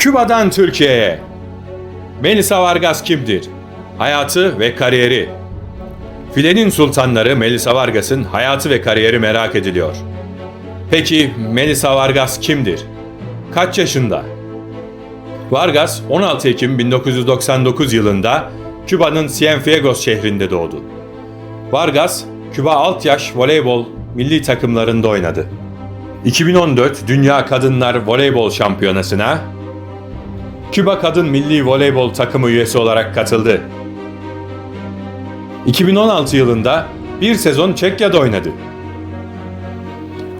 Küba'dan Türkiye'ye. Melisa Vargas kimdir? Hayatı ve kariyeri. Filenin sultanları Melisa Vargas'ın hayatı ve kariyeri merak ediliyor. Peki Melisa Vargas kimdir? Kaç yaşında? Vargas 16 Ekim 1999 yılında Küba'nın Cienfuegos şehrinde doğdu. Vargas, Küba alt yaş voleybol milli takımlarında oynadı. 2014 Dünya Kadınlar Voleybol Şampiyonası'na Küba Kadın Milli Voleybol takımı üyesi olarak katıldı. 2016 yılında bir sezon Çekya'da oynadı.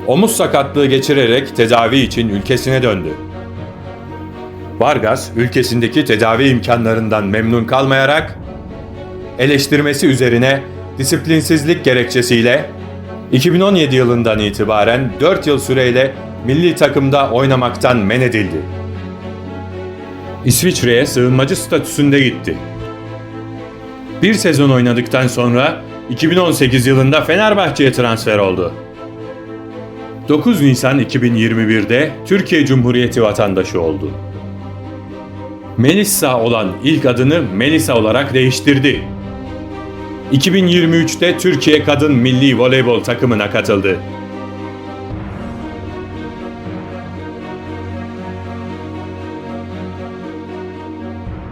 Omuz sakatlığı geçirerek tedavi için ülkesine döndü. Vargas ülkesindeki tedavi imkanlarından memnun kalmayarak eleştirmesi üzerine disiplinsizlik gerekçesiyle 2017 yılından itibaren 4 yıl süreyle milli takımda oynamaktan men edildi. İsviçre'ye sığınmacı statüsünde gitti. Bir sezon oynadıktan sonra 2018 yılında Fenerbahçe'ye transfer oldu. 9 Nisan 2021'de Türkiye Cumhuriyeti vatandaşı oldu. Melissa olan ilk adını Melisa olarak değiştirdi. 2023'te Türkiye Kadın Milli Voleybol takımına katıldı.